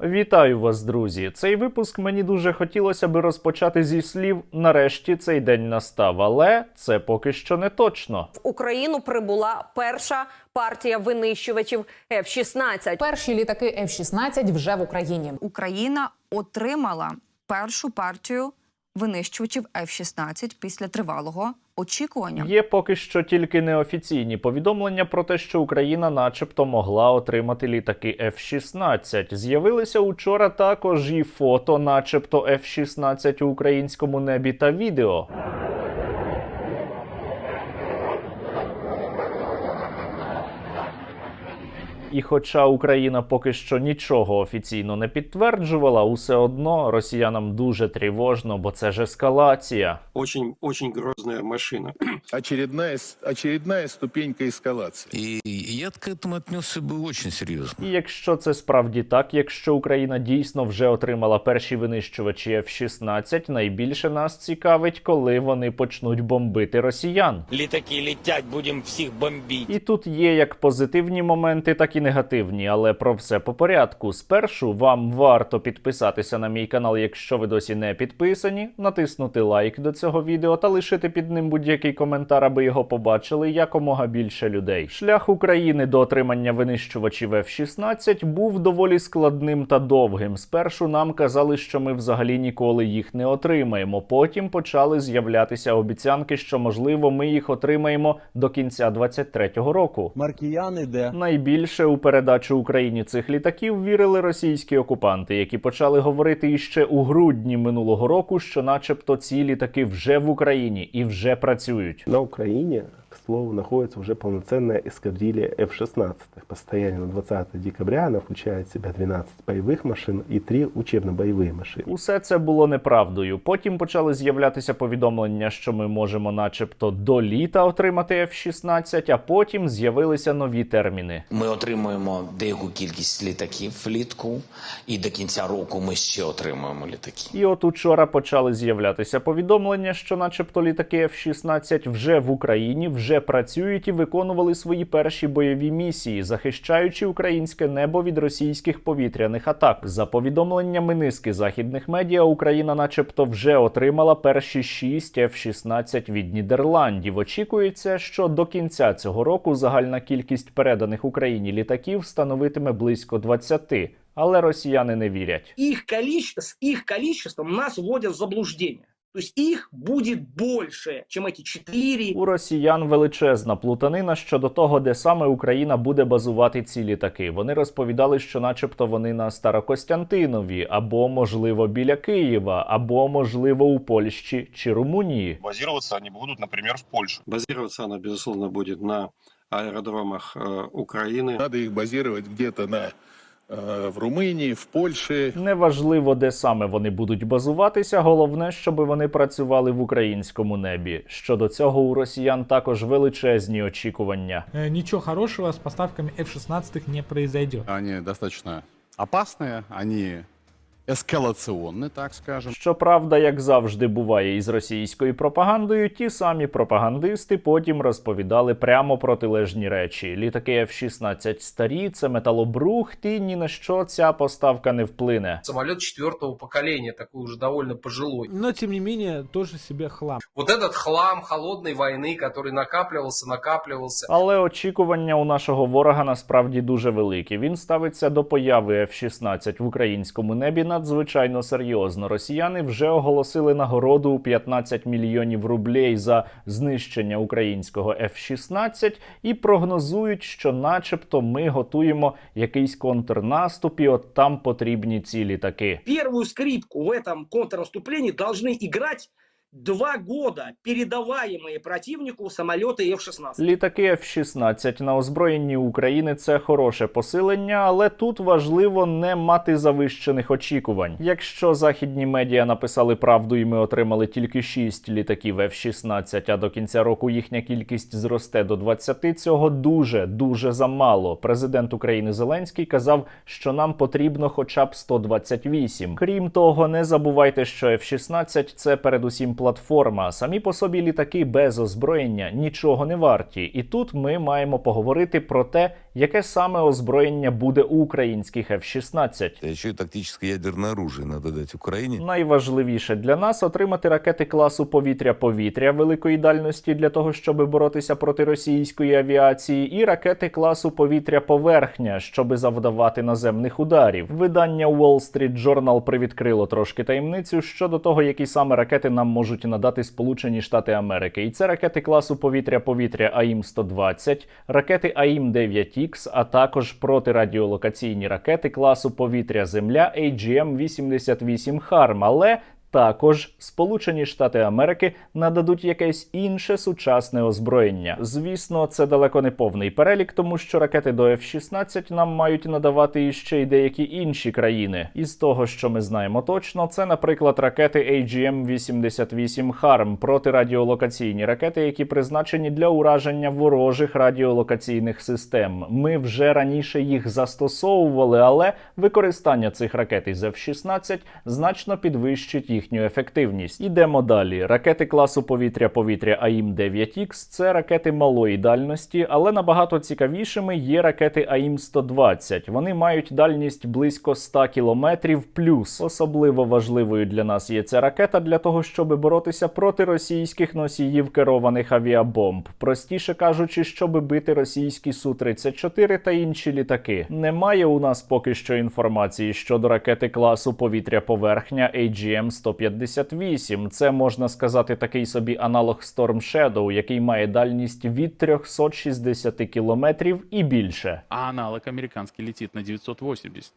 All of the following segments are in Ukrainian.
Вітаю вас, друзі! Цей випуск мені дуже хотілося би розпочати зі слів нарешті цей день настав, але це поки що не точно. В Україну прибула перша партія винищувачів F-16. Перші літаки F-16 вже в Україні. Україна отримала першу партію винищувачів F-16 після тривалого очікування. Є поки що тільки неофіційні повідомлення про те, що Україна, начебто, могла отримати літаки F-16. З'явилися учора також і фото, начебто F-16 у українському небі та відео. І хоча Україна поки що нічого офіційно не підтверджувала, усе одно росіянам дуже тривожно, бо це ж ескалація. очень, очень грозная машина. очередная, с- очередная ступенька эскалации. И я к этому отнесся бы очень серьезно. І якщо це справді так, якщо Україна дійсно вже отримала перші винищувачі F-16, найбільше нас цікавить, коли вони почнуть бомбити росіян. Літаки летять, будемо всіх бомбити. І тут є як позитивні моменти, так і негативні, але про все по порядку. Спершу вам варто підписатися на мій канал, якщо ви досі не підписані, натиснути лайк до цього відео та лишити під ним будь-який коментар, аби його побачили якомога більше людей. Шлях України до отримання винищувачів F-16 був доволі складним та довгим. Спершу нам казали, що ми взагалі ніколи їх не отримаємо. Потім почали з'являтися обіцянки, що можливо ми їх отримаємо до кінця 23-го року. Маркіян іде. Найбільше у передачу Україні цих літаків вірили російські окупанти, які почали говорити іще у грудні минулого року, що, начебто, ці літаки вже в Україні і вже працюють. На Украине, к слову, находится уже полноценная эскадрилья F-16. Постоянно на 20 декабря она включает в себя 12 боевых машин и 3 учебно-боевые машины. Усе це було неправдою. Потім почали з'являтися повідомлення, що ми можемо, начебто, до літа отримати F-16, а потім з'явилися нові терміни. Ми отримуємо деяку кількість літаків влітку, і до кінця року ми ще отримуємо літаки. І от учора почали з'являтися повідомлення, що, начебто, літаки F-16 вже в Україні, вже працюють і виконували свої перші бойові місії, захищаючи українське небо від російських повітряних атак. За повідомленнями низки західних медіа, Україна, начебто, вже отримала перші 6 F-16 від Нідерландів. Очікується, що до кінця цього року загальна кількість переданих Україні літаків становитиме близько 20. Але росіяни не вірять. Количество, с их количеством нас вводят в заблуждение. То есть их будет больше, чем эти четыре. У росіян величезна плутанина щодо того, де саме Україна буде базувати ці літаки. Вони розповідали, що, начебто, вони на Старокостянтинові, або можливо біля Києва, або можливо у Польщі чи Румунії. Базироваться они будут, например, в Польше. Базироваться она, безусловно, будет на аэродромах э, Украины. Надо их базировать где-то на, э, в Румынии, в Польше. Неважливо, де саме вони будуть базуватися. Головне, щоб вони працювали в українському небі. Щодо цього у росіян також величезні очікування. Э, Ничего хорошего с поставками F-16 не произойдет. Они достаточно опасные, они эскалационны, так скажем. Щоправда, як завжди буває із російською пропагандою, ті самі пропагандисти потім розповідали прямо протилежні речі. Літаки F-16 старі, це металобрухт, і ні на що ця поставка не вплине. Самолет четвертого поколения, такой уже довольно пожилой. Но, тем не менее, тоже себе хлам. Вот этот хлам холодной войны, который накапливался, накапливался. Але очікування у нашого ворога насправді дуже великі. Він ставиться до появи F-16 в українському небі надзвичайно серйозно. Росіяни вже оголосили нагороду у 15 мільйонів рублей за знищення українського F-16 і прогнозують, що, начебто, ми готуємо якийсь контрнаступ, і от там потрібні ці літаки. Першу скрипку в этом контрнаступлении должны играть два года передаваемые противнику самолеты F-16. Літаки F-16 на озброєнні України це хороше посилення, але тут важливо не мати завищених очікувань. Якщо західні медіа написали правду, і ми отримали тільки 6 літаків F-16, а до кінця року їхня кількість зросте до 20, цього дуже дуже замало. Президент України Зеленський казав, що нам потрібно хоча б 128. Крім того, не забувайте, що F-16 – це передусім платформа. Самі по собі літаки без озброєння нічого не варті. І тут ми маємо поговорити про те, Яке саме озброєння буде у українських F-16? Еще и тактическое ядерное оружие надо дать Украине. Найважливіше для нас отримати ракети класу повітря-повітря великої дальності для того, щоб боротися проти російської авіації, і ракети класу повітря-поверхня, щоб завдавати наземних ударів. Видання Wall Street Journal привідкрило трошки таємницю щодо того, які саме ракети нам можуть надати Сполучені Штати Америки. І це ракети класу повітря-повітря АІМ-120, ракети АІМ-9Х, а також протирадіолокаційні ракети класу повітря-земля AGM-88 Харм. Але також Сполучені Штати Америки нададуть якесь інше сучасне озброєння. Звісно, це далеко не повний перелік, тому що ракети до F-16 нам мають надавати іще й деякі інші країни. Із того, що ми знаємо точно, це, наприклад, ракети AGM-88 Харм протирадіолокаційні ракети, які призначені для ураження ворожих радіолокаційних систем. Ми вже раніше їх застосовували, але використання цих ракет із F-16 значно підвищить їхню ефективність. Ідемо далі. Ракети класу повітря-повітря АІМ-9Х – це ракети малої дальності, але набагато цікавішими є ракети АІМ-120. Вони мають дальність близько 100 кілометрів плюс. Особливо важливою для нас є ця ракета для того, щоб боротися проти російських носіїв керованих авіабомб. Простіше кажучи, щоб бити російські Су-34 та інші літаки. Немає у нас поки що інформації щодо ракети класу повітря-поверхня AGM-158. Це можна сказати такий собі аналог Storm Shadow, який має дальність від 360 кілометрів і більше. А аналог американський літить на 980.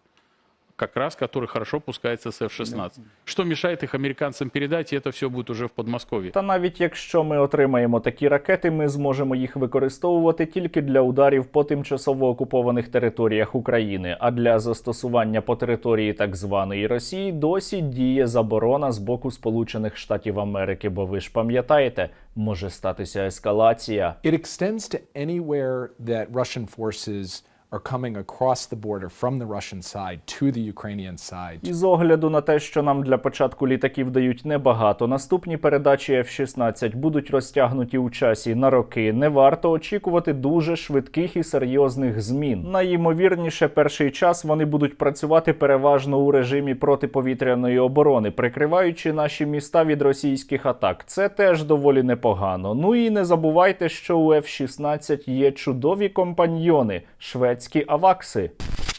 Как раз, который хорошо пускается с F-16. Что мешает их американцам передать, и это все будет уже в Подмосковье. Та навіть якщо ми отримаємо такі ракети, ми зможемо їх використовувати тільки для ударів по тимчасово окупованих територіях України. А для застосування по території так званої Росії досі діє заборона з боку Сполучених Штатів Америки. Бо ви ж пам'ятаєте, може статися ескалація. It extends to anywhere that Russian forces are coming across the border from the Russian side to the Ukrainian side. І огляду на те, що нам для початку літаків дають небагато, наступні передачі F-16 будуть розтягнуті у часі на роки. Не варто очікувати дуже швидких і серйозних змін. Найімовірніше, перший час вони будуть працювати переважно у режимі протиповітряної оборони, прикриваючи наші міста від російських атак. Це теж доволі непогано. Ну і не забувайте, що у F-16 є чудові компаньйони шведські авакси.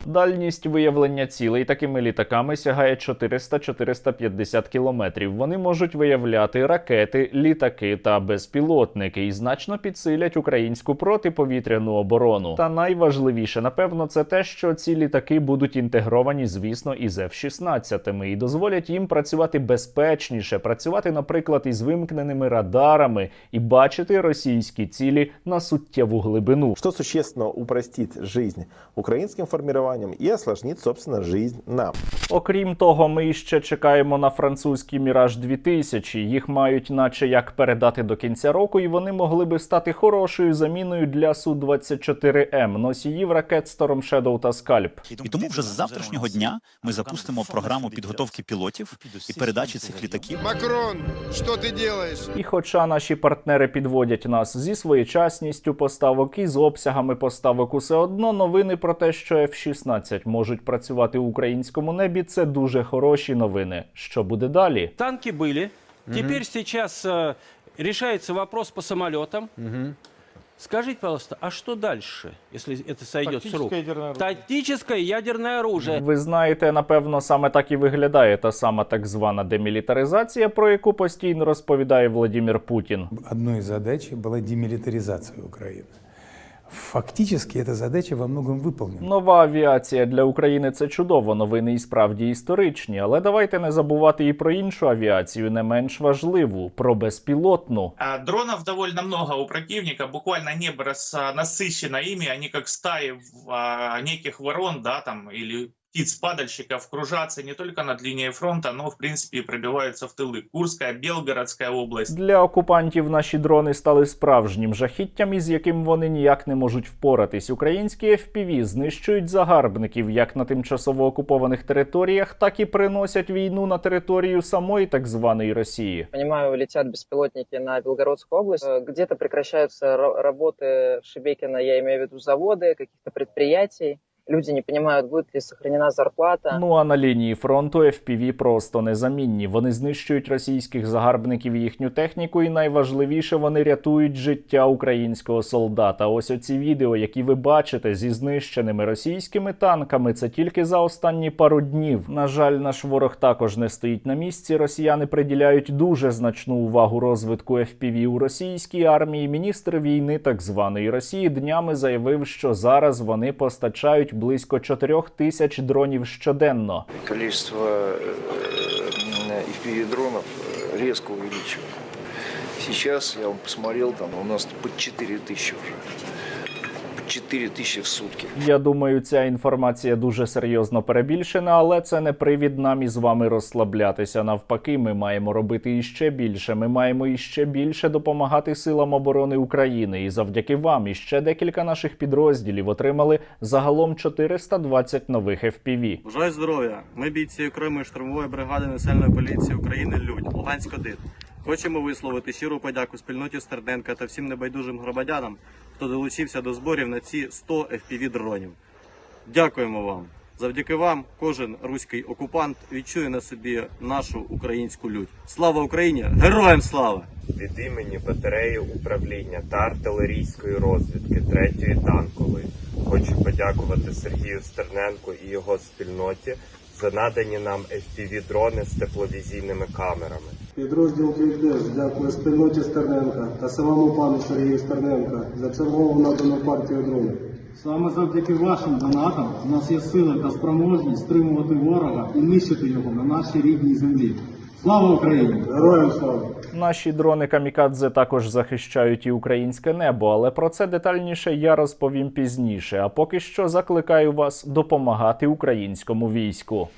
Дальність виявлення цілей такими літаками сягає 400-450 кілометрів. Вони можуть виявляти ракети, літаки та безпілотники і значно підсилять українську протиповітряну оборону. Та найважливіше, напевно, це те, що ці літаки будуть інтегровані, звісно, із F-16 і дозволять їм працювати безпечніше, працювати, наприклад, із вимкненими радарами і бачити російські цілі на суттєву глибину. Что существенно упростит жизнь украинским формированиям и осложнит, собственно, жизнь нам. Окрім того, ми ще чекаємо на французький Міраж 2000. Їх мають, наче як передати до кінця року, і вони могли би стати хорошою заміною для су 24 м носіїв ракет Storm Shadow та Scalp. І тому вже з завтрашнього дня ми запустимо програму підготовки пілотів і передачі цих літаків. Макрон, що ти робиш? І хоча наші партнери підводять нас зі своєчасністю поставок і з обсягами поставок, усе одно новини про те, що F-16 можуть працювати у українському небі, це дуже хороші новини. Що буде далі? Танки были. Теперь сейчас э, решается вопрос по самолетам. Скажите, пожалуйста, а что дальше, если это сойдет с рук? Тактическое ядерное оружие. Тактическое ядерное оружие. Ви знаєте, напевно, саме так і виглядає та сама так звана демілітаризація, про яку постійно розповідає Владимир Путін. Одной из задач была демилитаризация Украины. Фактически эта задача во многом выполнена. Нова авіація для України це чудово. Новини і справді історичні. Але давайте не забувати і про іншу авіацію, не менш важливу про безпілотну. А, Дронов довольно много у противника, буквально небо рас- насыщено ими, они как стаи а, неких ворон, да, там, или птиц-падальщиков кружатся не только над линией фронта, но, в принципе, и пробиваются в тылы. Курская, Белгородская область. Для окупантів наші дрони стали справжнім жахіттям, із яким вони ніяк не можуть впоратись. Українські FPV знищують загарбників як на тимчасово окупованих територіях, так і приносять війну на територію самої так званої Росії. Понимаю, летят беспилотники на Белгородскую область. Э, Где-то прекращаются ра- работы в Шебекино, я имею в виду заводы, каких-то предприятий. Люди не понимают, будет ли сохранена зарплата. Ну а на лінії фронту FPV просто незамінні. Вони знищують російських загарбників і їхню техніку, і найважливіше вони рятують життя українського солдата. Ось оці відео, які ви бачите зі знищеними російськими танками, це тільки за останні пару днів. На жаль, наш ворог також не стоїть на місці. Росіяни приділяють дуже значну увагу розвитку FPV у російській армії. Міністр війни так званої Росії днями заявив, що зараз вони постачають близько 4 тисяч дронів щоденно. Кількість fpv дронів різко увеличивается. Сейчас, я вам посмотрел, там у нас по 4 тысячи уже. По 4 тысячи в сутки. Я думаю, ця інформація дуже серйозно перебільшена, але це не привід нам із вами розслаблятися. Навпаки, ми маємо робити іще більше. Ми маємо іще більше допомагати силам оборони України. І завдяки вам іще декілька наших підрозділів отримали загалом 420 нових FPV. Бажаю здоров'я. Ми бійці окремої штурмової бригади Національної поліції України Людь, Луганськ 1. Хочемо висловити щиру подяку спільноті Стерненка та всім небайдужим громадянам, хто долучився до зборів на ці 100 FPV дронів. Дякуємо вам. Завдяки вам кожен руський окупант відчує на собі нашу українську лють. Слава Україні! Героям слава! від імені батареї управління та артилерійської розвідки 3-ї танкової хочу подякувати Сергію Стерненку і його спільноті за надані нам FPV-дрони з тепловізійними камерами. Підрозділ «Квітнес» дякує спільноті Стерненка та самому пану Сергію Стерненка за чергову надану партію дронів. Саме завдяки вашим донатам у нас є сили та спроможність стримувати ворога і нищити його на нашій рідній землі. Слава Україні! Героям слава! Наші дрони камікадзе також захищають і українське небо, але про це детальніше я розповім пізніше. А поки що закликаю вас допомагати українському війську.